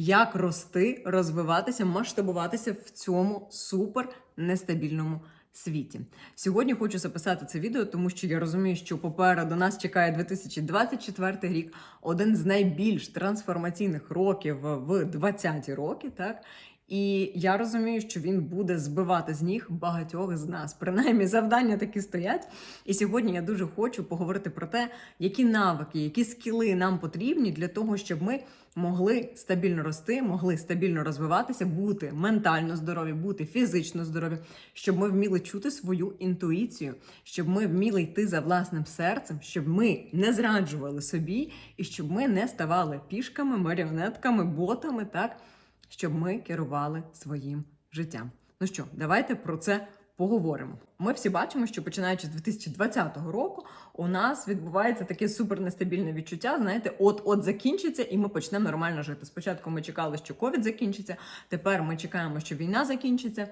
як рости, розвиватися, масштабуватися в цьому супер нестабільному світі. Сьогодні хочу записати це відео, тому що я розумію, що попереду нас чекає 2024 рік, один з найбільш трансформаційних років в 20-ті роки, так. І я розумію, що він буде збивати з ніг багатьох з нас. Принаймні, завдання такі стоять. І сьогодні я дуже хочу поговорити про те, які навики, які скіли нам потрібні для того, щоб ми могли стабільно рости, могли стабільно розвиватися, бути ментально здорові, бути фізично здорові, щоб ми вміли чути свою інтуїцію, щоб ми вміли йти за власним серцем, щоб ми не зраджували собі і щоб ми не ставали пішками, маріонетками, ботами, так щоб ми керували своїм життям. Ну що, давайте про це поговоримо. Ми всі бачимо, що починаючи з 2020 року у нас відбувається таке супернестабільне відчуття. Знаєте, от-от закінчиться, і ми почнемо нормально жити. Спочатку ми чекали, що ковід закінчиться. Тепер ми чекаємо, що війна закінчиться.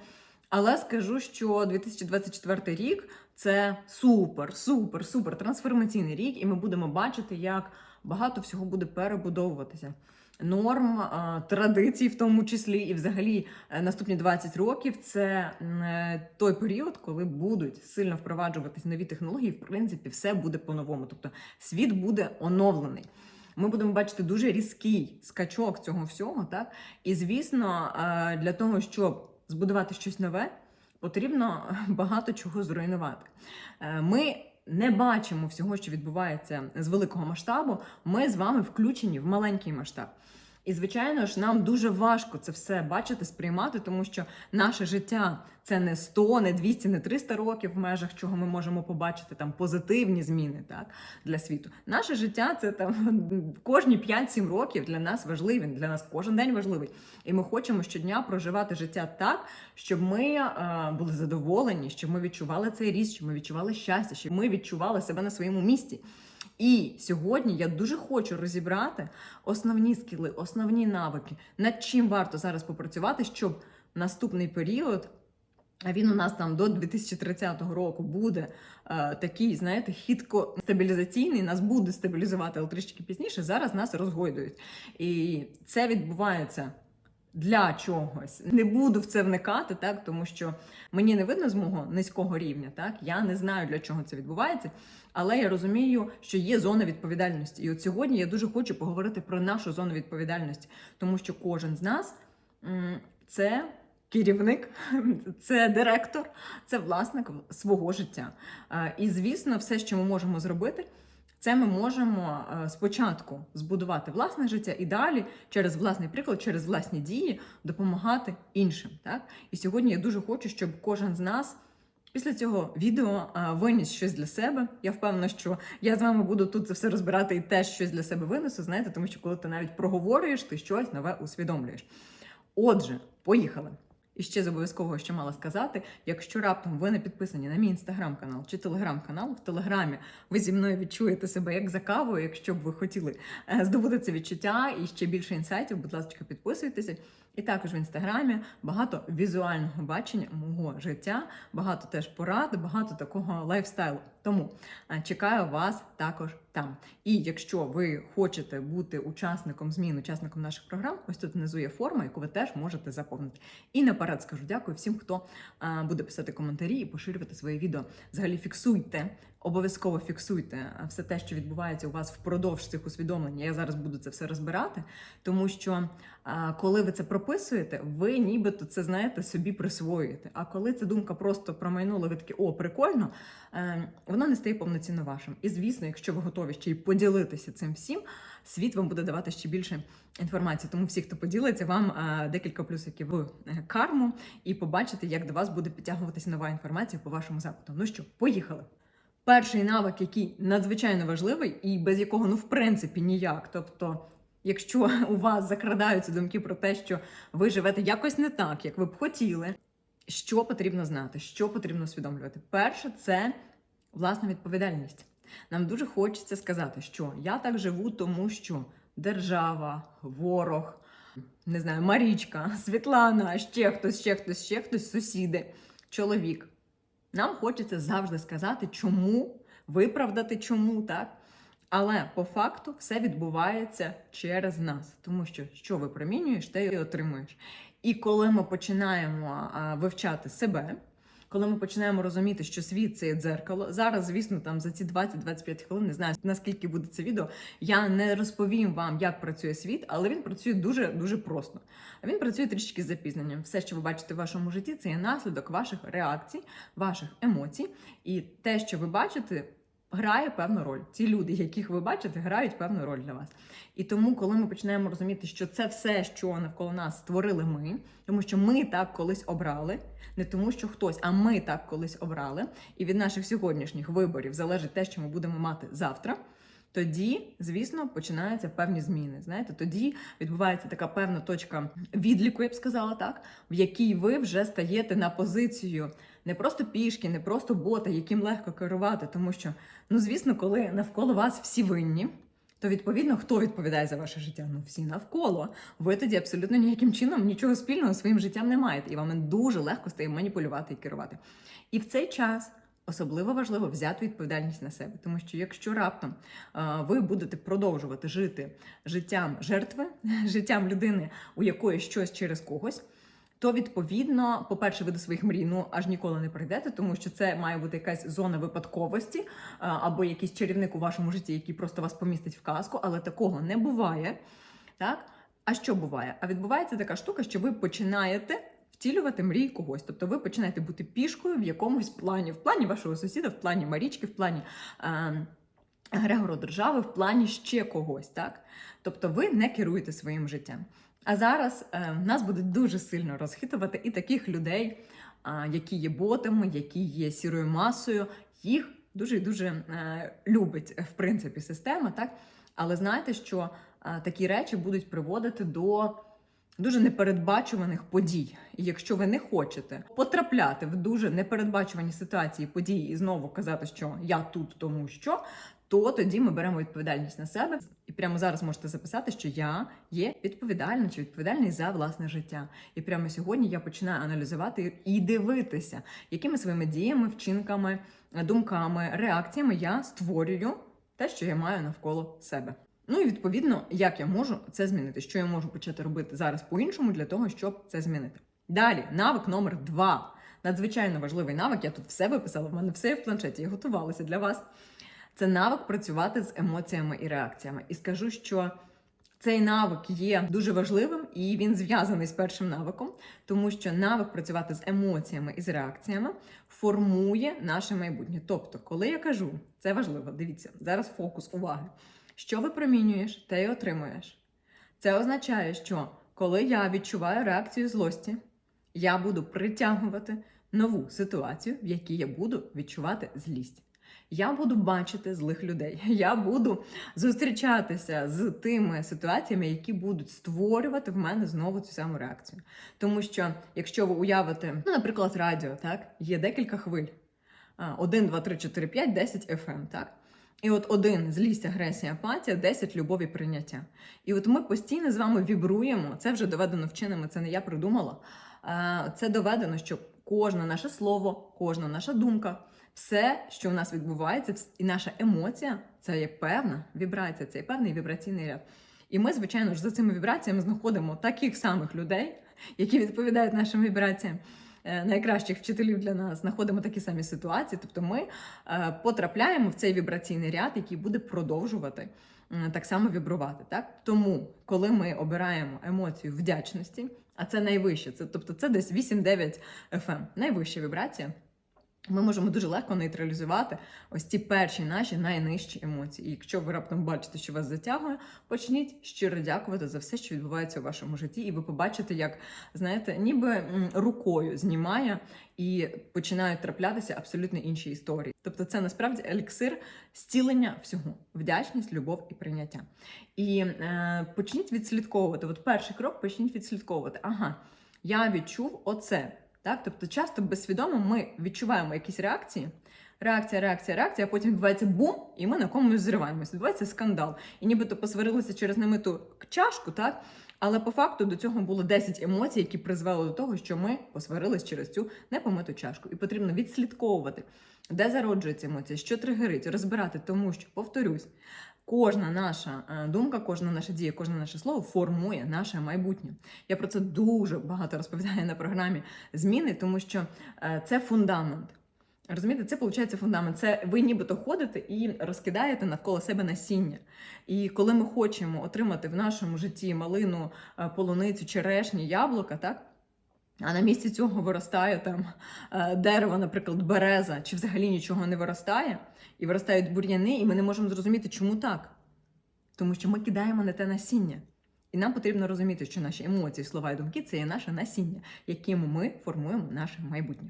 Але скажу, що 2024 рік це супер, супер, супер трансформаційний рік, і ми будемо бачити, як багато всього буде перебудовуватися. Норм, а, традицій, в тому числі, і взагалі е, наступні 20 років це е, той період, коли будуть сильно впроваджуватись нові технології. В принципі, все буде по-новому. Тобто світ буде оновлений. Ми будемо бачити дуже різкий скачок цього всього, так і звісно, е, для того, щоб збудувати щось нове, потрібно багато чого зруйнувати. Е, Ми не бачимо всього, що відбувається з великого масштабу. Ми з вами включені в маленький масштаб. І, звичайно ж, нам дуже важко це все бачити, сприймати, тому що наше життя це не 100, не 200, не 300 років, в межах чого ми можемо побачити там позитивні зміни так, для світу. Наше життя це там кожні 5-7 років для нас важливі, для нас кожен день важливий. І ми хочемо щодня проживати життя так, щоб ми е, були задоволені, щоб ми відчували цей ріст, щоб ми відчували щастя, щоб ми відчували себе на своєму місці. І сьогодні я дуже хочу розібрати основні скіли, основні навики, над чим варто зараз попрацювати, щоб наступний період. А він у нас там до 2030 року буде е, такий, знаєте, хитко стабілізаційний, нас буде стабілізувати, але пізніше. Зараз нас розгойдують. І це відбувається для чогось. Не буду в це вникати, так тому що мені не видно з мого низького рівня. Так я не знаю для чого це відбувається, але я розумію, що є зона відповідальності. І от сьогодні я дуже хочу поговорити про нашу зону відповідальності, тому що кожен з нас це. Керівник, це директор, це власник свого життя. Е, І звісно, все, що ми можемо зробити, це ми можемо е, спочатку збудувати власне життя і далі через власний приклад, через власні дії допомагати іншим. Так і сьогодні я дуже хочу, щоб кожен з нас. Після цього відео виніс щось для себе. Я впевнена, що я з вами буду тут це все розбирати і теж щось для себе винесу. Знаєте, тому що коли ти навіть проговорюєш, ти щось нове усвідомлюєш. Отже, поїхали. І ще з обов'язкового, що мала сказати, якщо раптом ви не підписані на мій інстаграм-канал чи телеграм-канал, в телеграмі ви зі мною відчуєте себе як за кавою. Якщо б ви хотіли е, здобути це відчуття і ще більше інсайтів, будь ласка, підписуйтеся. І також в інстаграмі багато візуального бачення мого життя, багато теж порад, багато такого лайфстайлу. Тому е, чекаю вас також там. І якщо ви хочете бути учасником змін, учасником наших програм, ось тут внизу є форма, яку ви теж можете заповнити. І наперед скажу дякую всім, хто е, буде писати коментарі і поширювати свої відео. Взагалі фіксуйте. Обов'язково фіксуйте е, все те, що відбувається у вас впродовж цих усвідомлень. Я зараз буду це все розбирати, тому що коли ви це прописуєте, ви нібито це знаєте собі присвоюєте. А коли ця думка просто промайнула, ви такі о, прикольно, е, вона не стає повноцінно вашим. І звісно, якщо ви готові ще й поділитися цим всім, світ вам буде давати ще більше інформації. Тому всі, хто поділиться, вам е, декілька плюсиків в е, карму і побачите, як до вас буде підтягуватися нова інформація по вашому запиту. Ну що, поїхали. Перший навик, який надзвичайно важливий, і без якого, ну, в принципі, ніяк. Тобто, якщо у вас закрадаються думки про те, що ви живете якось не так, як ви б хотіли, що потрібно знати, що потрібно усвідомлювати? Перше, це власна відповідальність. Нам дуже хочеться сказати, що я так живу, тому що держава, ворог, не знаю, Марічка, Світлана, ще хтось, ще хтось, ще хтось, сусіди, чоловік. Нам хочеться завжди сказати, чому, виправдати чому, так? Але по факту все відбувається через нас, тому що що випромінюєш, те й отримуєш. І коли ми починаємо вивчати себе, коли ми починаємо розуміти, що світ це є дзеркало, зараз, звісно, там за ці 20-25 хвилин не знаю наскільки буде це відео. Я не розповім вам, як працює світ, але він працює дуже дуже просто. Він працює трішки з запізненням. Все, що ви бачите в вашому житті, це є наслідок ваших реакцій, ваших емоцій, і те, що ви бачите. Грає певну роль. Ці люди, яких ви бачите, грають певну роль для вас. І тому, коли ми починаємо розуміти, що це все, що навколо нас створили ми, тому що ми так колись обрали, не тому, що хтось, а ми так колись обрали, і від наших сьогоднішніх виборів залежить те, що ми будемо мати завтра. Тоді, звісно, починаються певні зміни. Знаєте, тоді відбувається така певна точка відліку, я б сказала так, в якій ви вже стаєте на позицію не просто пішки, не просто бота, яким легко керувати, тому що, ну звісно, коли навколо вас всі винні. То відповідно, хто відповідає за ваше життя? Ну всі навколо. Ви тоді абсолютно ніяким чином нічого спільного своїм життям не маєте, і вам дуже легко стає маніпулювати і керувати. І в цей час особливо важливо взяти відповідальність на себе, тому що якщо раптом а, ви будете продовжувати жити життям жертви, життям людини, у якої щось через когось. То відповідно, по-перше, ви до своїх мрій ну аж ніколи не прийдете, тому що це має бути якась зона випадковості а, або якийсь чарівник у вашому житті, який просто вас помістить в казку, але такого не буває. Так? А що буває? А відбувається така штука, що ви починаєте втілювати мрії когось. Тобто ви починаєте бути пішкою в якомусь плані, в плані вашого сусіда, в плані Марічки, в плані. Е- Грегору держави в плані ще когось, так? Тобто ви не керуєте своїм життям. А зараз е, нас будуть дуже сильно розхитувати і таких людей, а, які є ботами, які є сірою масою, їх дуже і дуже е, любить в принципі система, так? Але знаєте, що е, такі речі будуть приводити до дуже непередбачуваних подій. І якщо ви не хочете потрапляти в дуже непередбачувані ситуації, події і знову казати, що я тут, тому що. То тоді ми беремо відповідальність на себе, і прямо зараз можете записати, що я є відповідальна чи відповідальний за власне життя. І прямо сьогодні я починаю аналізувати і дивитися, якими своїми діями, вчинками, думками, реакціями я створюю те, що я маю навколо себе. Ну і відповідно, як я можу це змінити, що я можу почати робити зараз по-іншому для того, щоб це змінити. Далі, навик номер два. Надзвичайно важливий навик. Я тут все виписала. В мене все є в планшеті. Я готувалася для вас. Це навик працювати з емоціями і реакціями. І скажу, що цей навик є дуже важливим і він зв'язаний з першим навиком, тому що навик працювати з емоціями і з реакціями формує наше майбутнє. Тобто, коли я кажу, це важливо, дивіться, зараз фокус уваги. Що випромінюєш, те й отримуєш. Це означає, що коли я відчуваю реакцію злості, я буду притягувати нову ситуацію, в якій я буду відчувати злість. Я буду бачити злих людей. Я буду зустрічатися з тими ситуаціями, які будуть створювати в мене знову цю саму реакцію. Тому що, якщо ви уявите, ну, наприклад, радіо, так, є декілька хвиль: 1, 2, 3, 4, 5, 10 FM, так. І от один злість, агресія, апатія, 10 любові прийняття. І от ми постійно з вами вібруємо. Це вже доведено вченими, це не я придумала. Це доведено, що кожне наше слово, кожна наша думка, все, що в нас відбувається, і наша емоція це є певна вібрація, це є певний вібраційний ряд. І ми, звичайно ж, за цими вібраціями знаходимо таких самих людей, які відповідають нашим вібраціям. Найкращих вчителів для нас знаходимо такі самі ситуації, тобто ми е, потрапляємо в цей вібраційний ряд, який буде продовжувати е, так само вібрувати. Так тому, коли ми обираємо емоцію вдячності, а це найвище, це тобто це десь 8-9 FM, найвища вібрація. Ми можемо дуже легко нейтралізувати ось ці перші наші найнижчі емоції. І якщо ви раптом бачите, що вас затягує, почніть щиро дякувати за все, що відбувається у вашому житті, і ви побачите, як знаєте, ніби рукою знімає і починають траплятися абсолютно інші історії. Тобто, це насправді еліксир зцілення всього, вдячність, любов і прийняття. І е, почніть відслідковувати. От перший крок почніть відслідковувати. Ага, я відчув оце. Так? Тобто, часто безсвідомо ми відчуваємо якісь реакції. Реакція, реакція, реакція, а потім відбувається бум, і ми на комусь зриваємося. Відбувається скандал. І нібито посварилися через немиту чашку, так? Але по факту до цього було 10 емоцій, які призвели до того, що ми посварились через цю непомиту чашку. І потрібно відслідковувати, де зароджується емоція, що тригерить, розбирати, тому що, повторюсь, Кожна наша е, думка, кожна наша дія, кожне наше слово формує наше майбутнє. Я про це дуже багато розповідаю на програмі зміни, тому що е, це фундамент. Розумієте, це виходить фундамент. Це ви нібито ходите і розкидаєте навколо себе насіння. І коли ми хочемо отримати в нашому житті малину, е, полуницю, черешні, яблука, так? А на місці цього виростає там е, дерево, наприклад, береза, чи взагалі нічого не виростає, і виростають бур'яни, і ми не можемо зрозуміти, чому так. Тому що ми кидаємо не те насіння. І нам потрібно розуміти, що наші емоції, слова і думки це є наше насіння, яким ми формуємо наше майбутнє.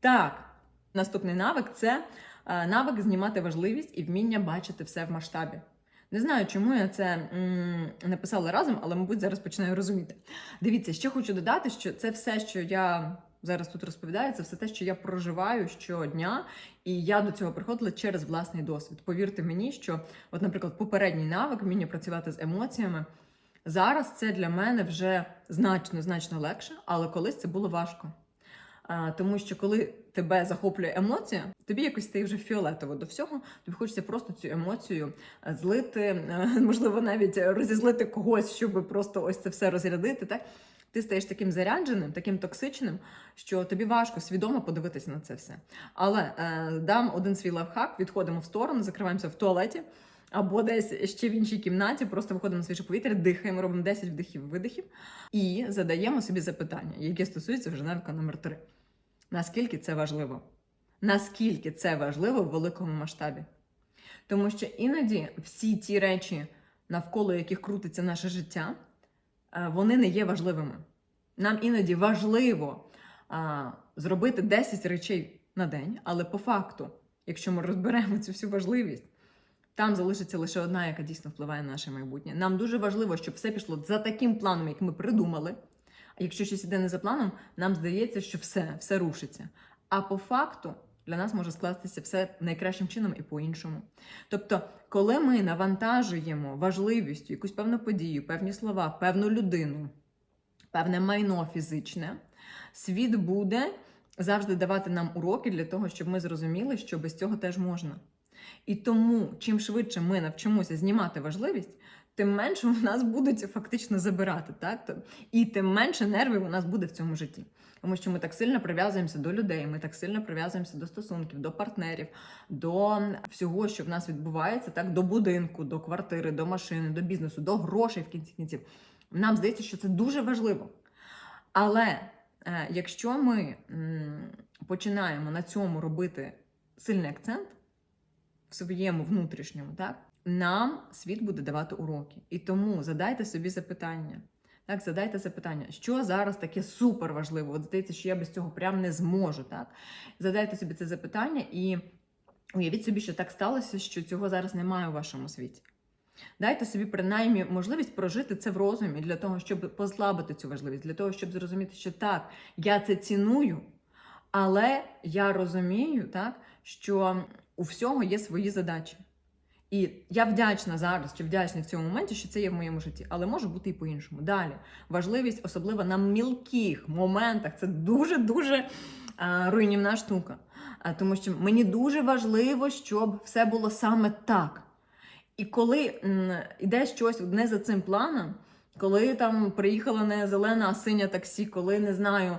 Так, наступний навик це е, навик знімати важливість і вміння бачити все в масштабі. Не знаю, чому я це м, написала разом, але, мабуть, зараз починаю розуміти. Дивіться, ще хочу додати, що це все, що я зараз тут розповідаю, це все те, що я проживаю щодня, і я до цього приходила через власний досвід. Повірте мені, що, от, наприклад, попередній навик вміння працювати з емоціями. Зараз це для мене вже значно значно легше, але колись це було важко. Тому що коли тебе захоплює емоція, тобі якось стає вже фіолетово до всього. Тобі хочеться просто цю емоцію е, злити, е, можливо, навіть розізлити когось, щоб просто ось це все розрядити. Так? Ти стаєш таким зарядженим, таким токсичним, що тобі важко свідомо подивитися на це все. Але е, дам один свій лайфхак, відходимо в сторону, закриваємося в туалеті. Або десь ще в іншій кімнаті, просто виходимо на свіже повітря, дихаємо, робимо 10 вдихів-видихів і задаємо собі запитання, яке стосується вже навика номер 3 Наскільки це важливо? Наскільки це важливо в великому масштабі? Тому що іноді всі ті речі, навколо яких крутиться наше життя, е, вони не є важливими. Нам іноді важливо а, зробити 10 речей на день, але по факту, якщо ми розберемо цю всю важливість, там залишиться лише одна, яка дійсно впливає на наше майбутнє. Нам дуже важливо, щоб все пішло за таким планом, як ми придумали. Якщо щось іде не за планом, нам здається, що все, все рушиться. А по факту для нас може скластися все найкращим чином і по-іншому. Тобто, коли ми навантажуємо важливістю якусь певну подію, певні слова, певну людину, певне майно фізичне, світ буде завжди давати нам уроки для того, щоб ми зрозуміли, що без цього теж можна. І тому, чим швидше ми навчимося знімати важливість, тим менше у нас будуть фактично забирати, так? І тим менше нервів у нас буде в цьому житті. Тому що ми так сильно прив'язуємося до людей, ми так сильно прив'язуємося до стосунків, до партнерів, до всього, що в нас відбувається, так, до будинку, до квартири, до машини, до бізнесу, до грошей в кінці кінців. Нам здається, що це дуже важливо. Але е, якщо ми м, починаємо на цьому робити сильний акцент в своєму внутрішньому, так, нам світ буде давати уроки. І тому задайте собі запитання. Так, задайте запитання, що зараз таке супер важливо. От здається, що я без цього прям не зможу. Так? Задайте собі це запитання і уявіть собі, що так сталося, що цього зараз немає у вашому світі. Дайте собі принаймні можливість прожити це в розумі для того, щоб послабити цю важливість, для того, щоб зрозуміти, що так, я це ціную, але я розумію, так, що у всього є свої задачі. І я вдячна зараз чи вдячна в цьому моменті, що це є в моєму житті, але може бути і по-іншому. Далі важливість, особливо на мілких моментах, це дуже дуже руйнівна штука. А, тому що мені дуже важливо, щоб все було саме так. І коли м, іде щось не за цим планом, коли там приїхала не зелена, а синя таксі, коли не знаю,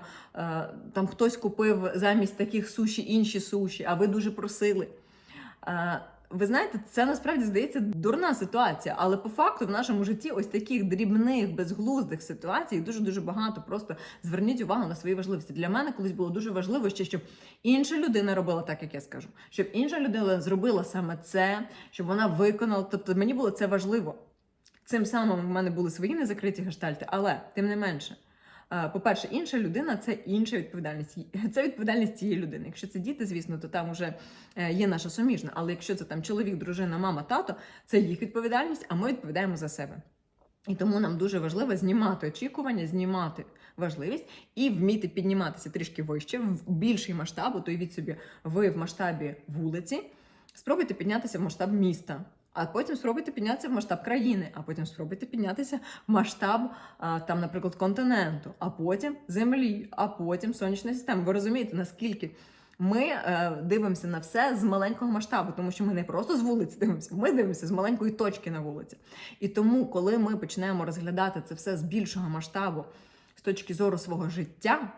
там хтось купив замість таких суші інші суші, а ви дуже просили. Ви знаєте, це насправді здається дурна ситуація, але по факту в нашому житті ось таких дрібних, безглуздих ситуацій дуже дуже багато. Просто зверніть увагу на свої важливості. Для мене колись було дуже важливо ще, щоб інша людина робила так, як я скажу, щоб інша людина зробила саме це, щоб вона виконала. Тобто мені було це важливо. Цим самим в мене були свої незакриті гештальти, але тим не менше. По-перше, інша людина це інша відповідальність. Це відповідальність цієї людини. Якщо це діти, звісно, то там вже е, є наша суміжна. Але якщо це там чоловік, дружина, мама, тато, це їх відповідальність, а ми відповідаємо за себе. І тому нам дуже важливо знімати очікування, знімати важливість і вміти підніматися трішки вище, в більший масштаб. То від собі, ви в масштабі вулиці, спробуйте піднятися в масштаб міста. А потім спробуйте піднятися в масштаб країни, а потім спробуйте піднятися в масштаб там, наприклад, континенту, а потім землі, а потім сонячної системи. Ви розумієте, наскільки Ми е, дивимося на все з маленького масштабу, тому що ми не просто з вулиці дивимося, ми дивимося з маленької точки на вулиці. І тому, коли ми починаємо розглядати це все з більшого масштабу з точки зору свого життя,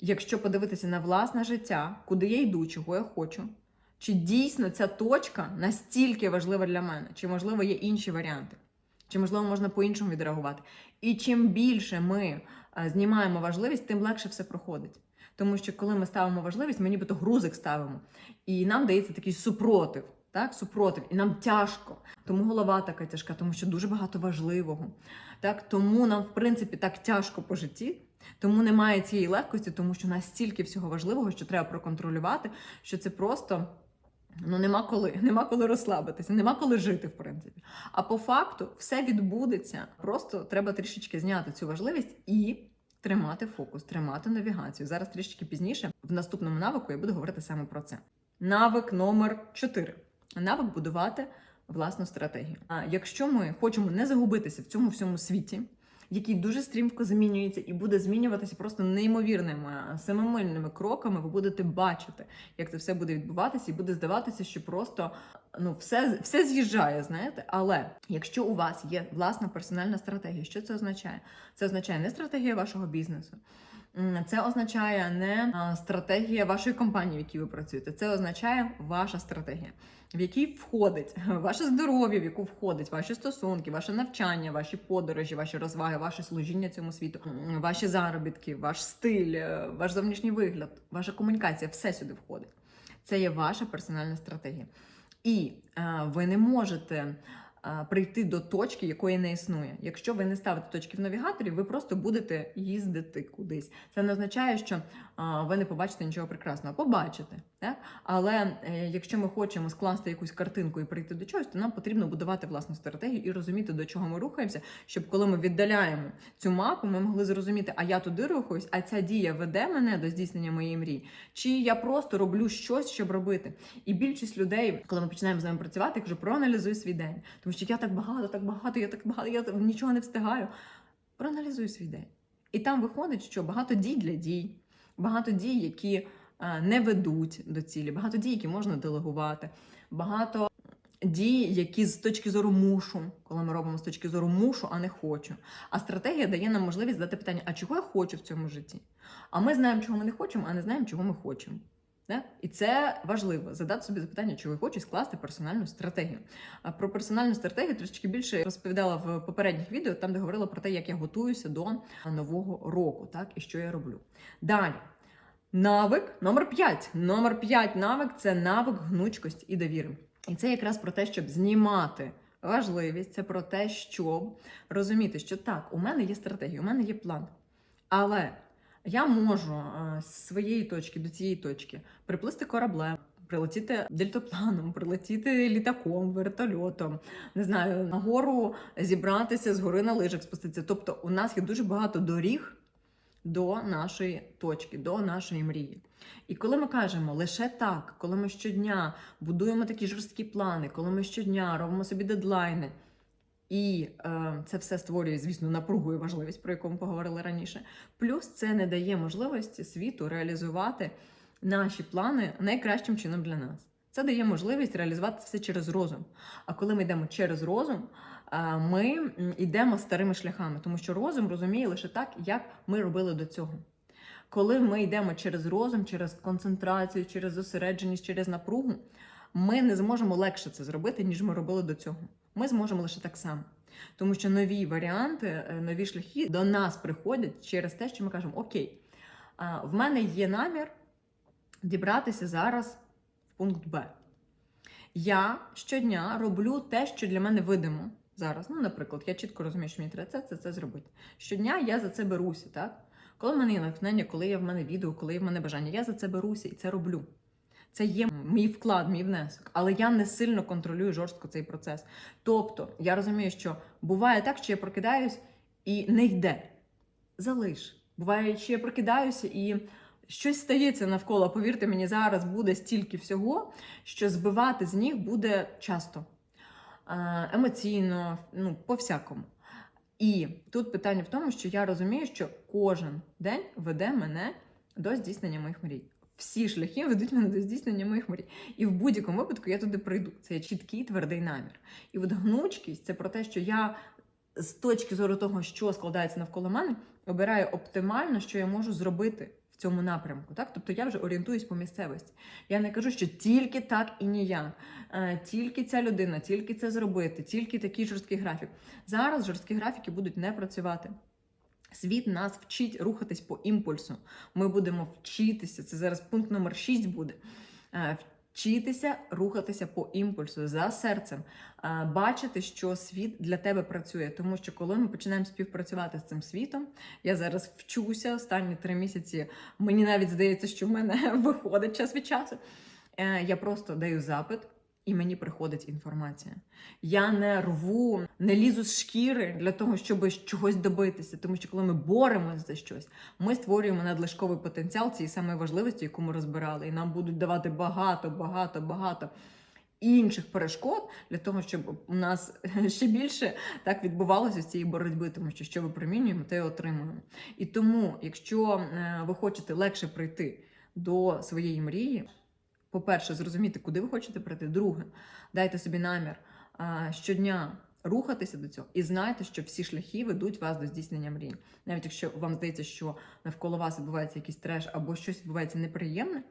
якщо подивитися на власне життя, куди я йду, чого я хочу, чи дійсно ця точка настільки важлива для мене, чи можливо є інші варіанти, чи можливо можна по-іншому відреагувати. І чим більше ми е, знімаємо важливість, тим легше все проходить. Тому що коли ми ставимо важливість, ми нібито грузик ставимо, і нам дається такий супротив. Так, супротив, і нам тяжко. Тому голова така тяжка, тому що дуже багато важливого. Так, тому нам, в принципі, так тяжко по житті, тому немає цієї легкості, тому що настільки всього важливого, що треба проконтролювати, що це просто. Ну, нема коли, нема коли розслабитися, нема коли жити, в принципі. А по факту все відбудеться. Просто треба трішечки зняти цю важливість і тримати фокус, тримати навігацію. Зараз трішечки пізніше, в наступному навику, я буду говорити саме про це. Навик номер 4. Навик будувати власну стратегію. А якщо ми хочемо не загубитися в цьому всьому світі, який дуже стрімко змінюється і буде змінюватися просто неймовірними семимильними кроками, ви будете бачити, як це все буде відбуватися, і буде здаватися, що просто ну все, все з'їжджає, знаєте. Але якщо у вас є власна персональна стратегія, що це означає? Це означає не стратегія вашого бізнесу. Це означає не стратегія вашої компанії, в якій ви працюєте. Це означає ваша стратегія, в якій входить ваше здоров'я, в яку входить ваші стосунки, ваше навчання, ваші подорожі, ваші розваги, ваше служіння цьому світу, ваші заробітки, ваш стиль, е, ваш зовнішній вигляд, ваша комунікація все сюди входить. Це є ваша персональна стратегія. І е, ви не можете е, прийти до точки, якої не існує. Якщо ви не ставите точки в навігаторі, ви просто будете їздити кудись. Це не означає, що ви не побачите нічого прекрасного. Побачите. Так? Але е, якщо ми хочемо скласти якусь картинку і прийти до чогось, то нам потрібно будувати власну стратегію і розуміти, до чого ми рухаємося, щоб коли ми віддаляємо цю мапу, ми могли зрозуміти, а я туди рухаюсь, а ця дія веде мене до здійснення моєї мрії, чи я просто роблю щось, щоб робити. І більшість людей, коли ми починаємо з ними працювати, я кажу, проаналізуй свій день, тому що я так багато, так багато, я так багато, я нічого не встигаю. Проаналізуй свій день. І там виходить, що багато дій для дій, багато дій, які е, не ведуть до цілі, багато дій, які можна делегувати, багато дій, які з точки зору мушу, коли ми робимо з точки зору мушу, а не хочу. А стратегія дає нам можливість задати питання: а чого я хочу в цьому житті? А ми знаємо, чого ми не хочемо, а не знаємо, чого ми хочемо. Да? І це важливо задати собі запитання, я хочу, і скласти персональну стратегію. А про персональну стратегію трішки більше розповідала в попередніх відео, там де говорила про те, як я готуюся до нового року, так і що я роблю. Далі. Навик номер 5. Номер 5 навик це навик гнучкості і довіри. І це якраз про те, щоб знімати важливість, це про те, щоб розуміти, що так, у мене є стратегія, у мене є план. Але я можу з своєї точки до цієї точки приплисти кораблем, прилетіти дельтапланом, прилетіти літаком, вертольотом, не знаю, на гору зібратися з гори на лижах спуститися. Тобто, у нас є дуже багато доріг до нашої точки, до нашої мрії. І коли ми кажемо лише так, коли ми щодня будуємо такі жорсткі плани, коли ми щодня робимо собі дедлайни. І е, це все створює, звісно, напругу і важливість, про яку ми поговорили раніше. Плюс це не дає можливості світу реалізувати наші плани найкращим чином для нас. Це дає можливість реалізувати все через розум. А коли ми йдемо через розум, е, ми йдемо старими шляхами, тому що розум розуміє лише так, як ми робили до цього. Коли ми йдемо через розум, через концентрацію, через зосередженість, через напругу, ми не зможемо легше це зробити, ніж ми робили до цього. Ми зможемо лише так само. Тому що нові варіанти, е, нові шляхи до нас приходять через те, що ми кажемо: Окей, в мене є намір дібратися зараз в пункт Б. Я щодня роблю те, що для мене видимо зараз. Ну, наприклад, я чітко розумію, що мені треба це, це, це зробити. Щодня я за це беруся, так? Коли в мене є натхнення, коли є в мене відео, коли є в мене бажання, я за це беруся і це роблю. Це є мій вклад, мій внесок, але я не сильно контролюю жорстко цей процес. Тобто я розумію, що буває так, що я прокидаюсь і не йде. Залиш. Буває, що я прокидаюся і щось стається навколо. Повірте мені, зараз буде стільки всього, що збивати з ніг буде часто емоційно, ну, по-всякому. І тут питання в тому, що я розумію, що кожен день веде мене до здійснення моїх мрій. Всі шляхи ведуть мене до здійснення моїх мрій. І в будь-якому випадку я туди прийду. Це є чіткий твердий намір. І от гнучкість це про те, що я з точки зору того, що складається навколо мене, обираю оптимально, що я можу зробити в цьому напрямку. Так? Тобто я вже орієнтуюсь по місцевості. Я не кажу, що тільки так і ніяк, Е, тільки ця людина, тільки це зробити, тільки такий жорсткий графік. Зараз жорсткі графіки будуть не працювати. Світ нас вчить рухатись по імпульсу. Ми будемо вчитися. Це зараз пункт номер 6 буде. Е, Вчитися рухатися по імпульсу за серцем, Е, бачити, що світ для тебе працює. Тому що коли ми починаємо співпрацювати з цим світом, я зараз вчуся останні три місяці. Мені навіть здається, що в мене виходить час від часу. Е, Я просто даю запит. І мені приходить інформація. Я не рву, не лізу з шкіри для того, щоб чогось добитися. Тому що коли ми боремося за щось, ми створюємо надлишковий потенціал цієї самої важливості, яку ми розбирали. І нам будуть давати багато, багато, багато інших перешкод для того, щоб у нас ще більше так відбувалося з цієї боротьби, тому що що випромінюємо, те й отримуємо. І тому, якщо е, ви хочете легше прийти до своєї мрії. По-перше, зрозуміти, куди ви хочете прийти. Друге, дайте собі намір щодня рухатися до цього і знайте, що всі шляхи ведуть вас до здійснення мрії. Навіть якщо вам здається, що навколо вас відбувається якийсь треш або щось відбувається неприємне,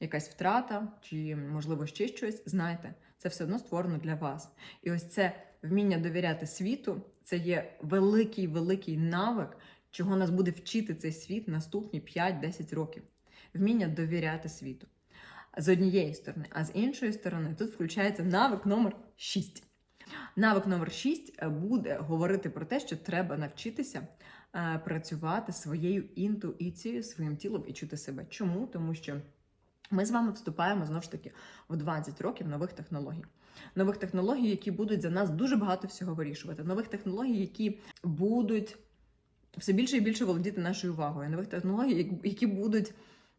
якась втрата, чи, можливо, ще щось, знайте, це все одно створено для вас. І ось це вміння довіряти світу це є великий, великий навик, чого нас буде вчити цей світ наступні 5-10 років. Вміння довіряти світу з однієї сторони, а з іншої сторони, тут включається навик номер 6. Навик номер 6 буде говорити про те, що треба навчитися е, працювати своєю інтуїцією, своїм тілом і чути себе. Чому? Тому що ми з вами вступаємо знову ж таки в 20 років нових технологій. Нових технологій, які будуть за нас дуже багато всього вирішувати. Нових технологій, які будуть все більше і більше володіти нашою увагою. Нових технологій, які будуть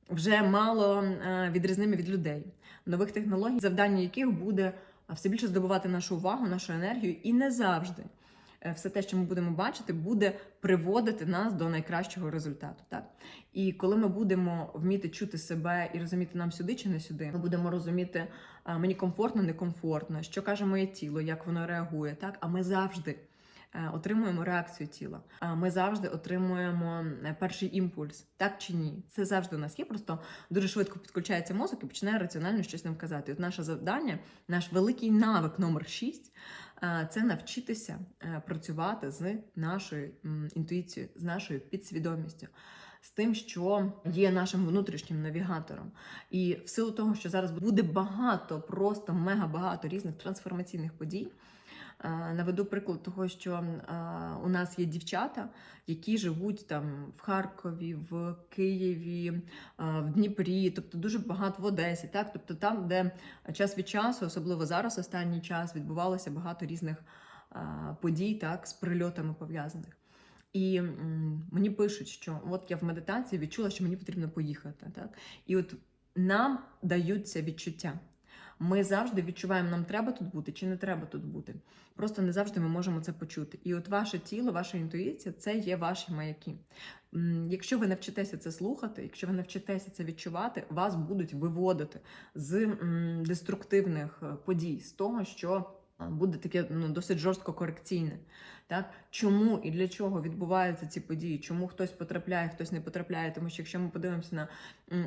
вже мало е, відрізними від людей, нових технологій, завдання яких буде все більше здобувати нашу увагу, нашу енергію, і не завжди е, все те, що ми будемо бачити, буде приводити нас до найкращого результату. Так і коли ми будемо вміти чути себе і розуміти нам сюди чи не сюди, ми будемо розуміти е, мені комфортно, некомфортно, що каже моє тіло, як воно реагує, так а ми завжди. Е, отримуємо реакцію тіла. Ми завжди отримуємо е, перший імпульс, так чи ні? Це завжди у нас є. Просто дуже швидко підключається мозок і починає раціонально щось нам казати. От наше завдання, наш великий навик номер 6 е, це навчитися працювати з нашою інтуїцією, з нашою підсвідомістю. З тим, що є нашим внутрішнім навігатором, і в силу того, що зараз буде багато, просто мега багато різних трансформаційних подій. Е, наведу приклад того, що е, у нас є дівчата, які живуть там в Харкові, в Києві, е, в Дніпрі, тобто дуже багато в Одесі, так тобто там, де час від часу, особливо зараз, останній час, відбувалося багато різних подій, так, з прильотами пов'язаних. І мені пишуть, що от я в медитації відчула, що мені потрібно поїхати. Так? І от нам даються відчуття. Ми завжди відчуваємо, нам треба тут бути чи не треба тут бути. Просто не завжди ми можемо це почути. І от ваше тіло, ваша інтуїція це є ваші маяки. Якщо ви навчитеся це слухати, якщо ви навчитеся це відчувати, вас будуть виводити з деструктивних е, подій, з того, що буде таке ну, досить жорстко корекційне. Так? Чому і для чого відбуваються ці події? Чому хтось потрапляє, хтось не потрапляє? Тому що якщо ми подивимося на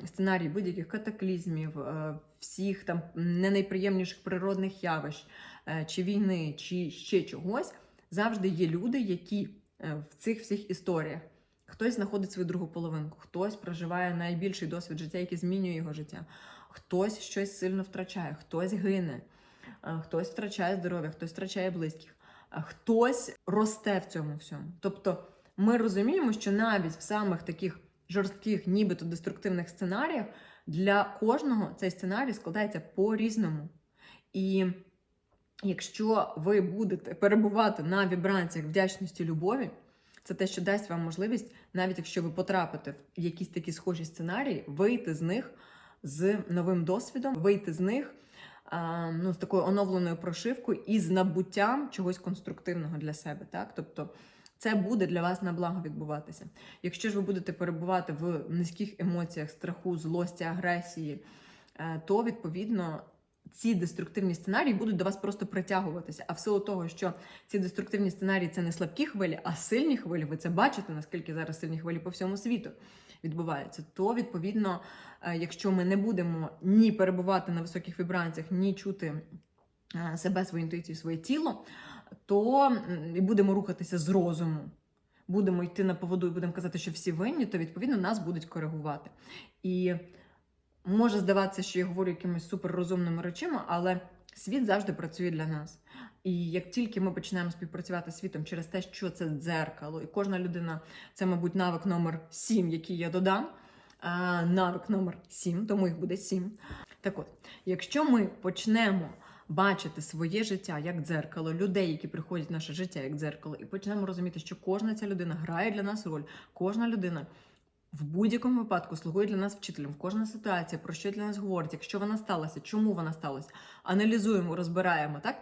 сценарій будь-яких катаклізмів, е, всіх там не найприємніших природних явищ, е, чи війни, чи ще чогось, завжди є люди, які е, в цих всіх історіях. Хтось знаходить свою другу половинку, хтось проживає найбільший досвід життя, який змінює його життя, хтось щось сильно втрачає, хтось гине хтось втрачає здоров'я, хтось втрачає близьких, хтось росте в цьому всьому. Тобто ми розуміємо, що навіть в самих таких жорстких, нібито деструктивних сценаріях для кожного цей сценарій складається по-різному. І якщо ви будете перебувати на вібраціях вдячності любові, це те, що дасть вам можливість, навіть якщо ви потрапите в якісь такі схожі сценарії, вийти з них з новим досвідом, вийти з них ну, з такою оновленою прошивкою і з набуттям чогось конструктивного для себе. Так? Тобто Це буде для вас на благо відбуватися. Якщо ж ви будете перебувати в низьких емоціях, страху, злості, агресії, е, то відповідно ці деструктивні сценарії будуть до вас просто притягуватися. А в силу того, що ці деструктивні сценарії це не слабкі хвилі, а сильні хвилі, ви це бачите, наскільки зараз сильні хвилі по всьому світу відбуваються, то відповідно, е, якщо ми не будемо ні перебувати на високих вібраціях, ні чути е, себе, свою інтуїцію, своє тіло, то і будемо рухатися з розуму. Будемо йти на поводу і будемо казати, що всі винні, то відповідно нас будуть коригувати. І може здаватися, що я говорю якимись суперрозумними речами, але світ завжди працює для нас. І як тільки ми починаємо співпрацювати з світом через те, що це дзеркало, і кожна людина, це, мабуть, навик номер 7, який я додам. Навик номер 7, тому їх буде 7. Так от, якщо ми почнемо бачити своє життя як дзеркало, людей, які приходять в наше життя як дзеркало, і почнемо розуміти, що кожна ця людина грає для нас роль, кожна людина в будь-якому випадку слугує для нас вчителем. Кожна ситуація, про що для нас говорить, якщо вона сталася, чому вона сталася, аналізуємо, розбираємо, так?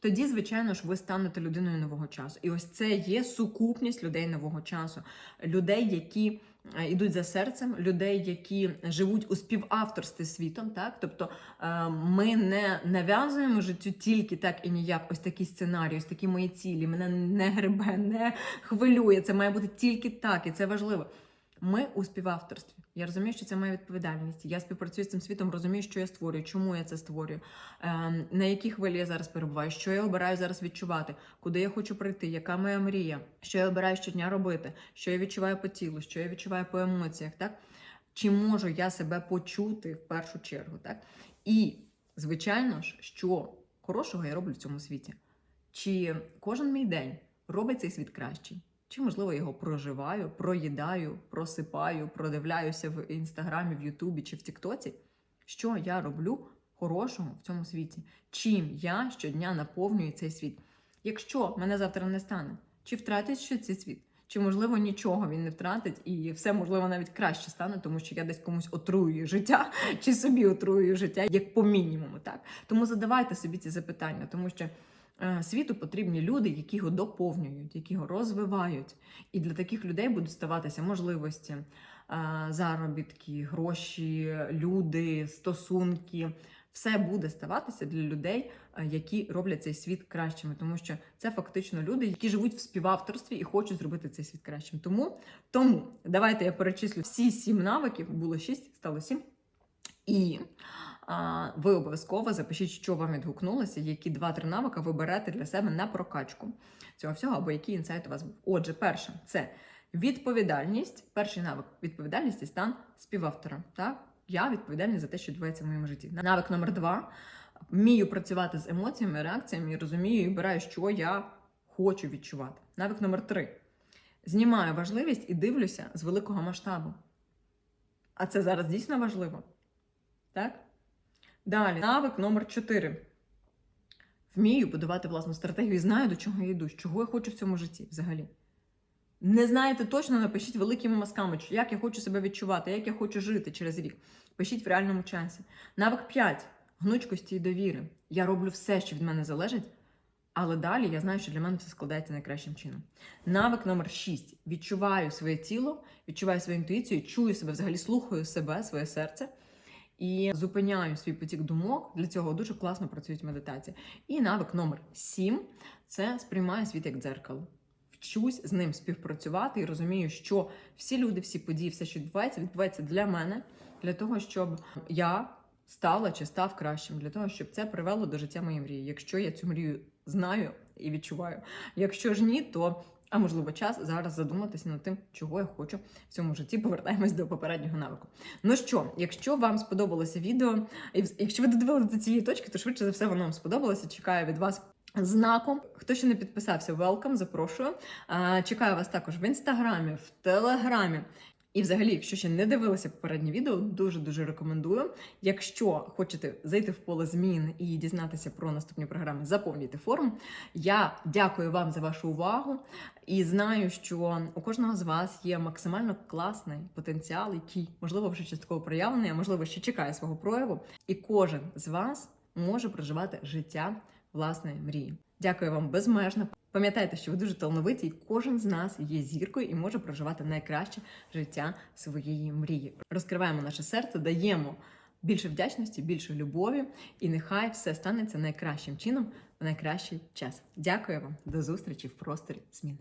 Тоді, звичайно ж, ви станете людиною нового часу. І ось це є сукупність людей нового часу, людей, які йдуть за серцем, людей, які живуть у співавторстві світом. Так, тобто е, ми не нав'язуємо життю тільки так і ніяк. Ось такий сценарій, ось такі мої цілі. Мене не гребе, не хвилює. Це має бути тільки так, і це важливо. Ми у співавторстві. Я розумію, що це моя відповідальність. Я співпрацюю з цим світом, розумію, що я створюю, чому я це створюю, ем, на якій хвилі я зараз перебуваю, що я обираю зараз відчувати, куди я хочу прийти, яка моя мрія, що я обираю щодня робити, що я відчуваю по тілу, що я відчуваю по емоціях, так? Чи можу я себе почути в першу чергу, так? І, звичайно ж, що хорошого я роблю в цьому світі. Чи кожен мій день робить цей світ кращий? Чи, можливо, його проживаю, проїдаю, просипаю, продивляюся в інстаграмі, в Ютубі чи в Тіктоці? Що я роблю хорошого в цьому світі? Чим я щодня наповнюю цей світ? Якщо мене завтра не стане, чи втратить що цей світ? Чи можливо нічого він не втратить, і все можливо навіть краще стане, тому що я десь комусь отрую життя, чи собі отрую життя, як по мінімуму, так тому задавайте собі ці запитання, тому що світу потрібні люди, які його доповнюють, які його розвивають. І для таких людей будуть ставатися можливості, е, заробітки, гроші, люди, стосунки. Все буде ставатися для людей, е, які роблять цей світ кращими, тому що це фактично люди, які живуть в співавторстві і хочуть зробити цей світ кращим. Тому, тому давайте я перечислю всі сім навиків. Було шість, стало сім. І ви обов'язково запишіть, що вам відгукнулося, які два-три навика ви берете для себе на прокачку цього всього, або який інсайт у вас був. Отже, перше це відповідальність. Перший навик відповідальність і стан співавтора. Так? Я відповідальний за те, що відбувається в моєму житті. Навик номер два. Вмію працювати з емоціями, реакціями, і розумію і обираю, що я хочу відчувати. Навик номер три. Знімаю важливість і дивлюся з великого масштабу. А це зараз дійсно важливо. Так? Далі, навик номер 4. Вмію будувати власну стратегію і знаю, до чого я йду, чого я хочу в цьому житті взагалі. Не знаєте точно, напишіть великими мазками, як я хочу себе відчувати, як я хочу жити через рік. Пишіть в реальному часі. Навик 5. Гнучкості і довіри. Я роблю все, що від мене залежить, але далі я знаю, що для мене все складається найкращим чином. Навик номер 6. Відчуваю своє тіло, відчуваю свою інтуїцію, чую себе, взагалі слухаю себе, своє серце. І зупиняю свій потік думок. Для цього дуже класно працюють медитації. І навик номер 7 це сприймаю світ як дзеркало. Вчусь з ним співпрацювати і розумію, що всі люди, всі події, все, що відбувається, відбувається для мене, для того, щоб я стала чи став кращим, для того, щоб це привело до життя моєї мрії. Якщо я цю мрію знаю і відчуваю. Якщо ж ні, то а можливо час зараз задуматися над тим, чого я хочу в цьому житті. Повертаємось до попереднього навику. Ну що, якщо вам сподобалося відео, і якщо ви додивилися до цієї точки, то швидше за все воно вам сподобалося. Чекаю від вас. Знаком, хто ще не підписався, welcome, запрошую. Чекаю вас також в інстаграмі, в телеграмі. І взагалі, якщо ще не дивилися попереднє відео, дуже дуже рекомендую. Якщо хочете зайти в поле змін і дізнатися про наступні програми, заповнюйте форму. Я дякую вам за вашу увагу і знаю, що у кожного з вас є максимально класний потенціал, який можливо вже частково проявлений, а можливо ще чекає свого прояву. І кожен з вас може проживати життя власної мрії. Дякую вам безмежно. Пам'ятайте, що ви дуже талановиті, і кожен з нас є зіркою і може проживати найкраще життя своєї мрії. Розкриваємо наше серце, даємо більше вдячності, більше любові, і нехай все станеться найкращим чином в найкращий час. Дякую вам, до зустрічі в просторі змін.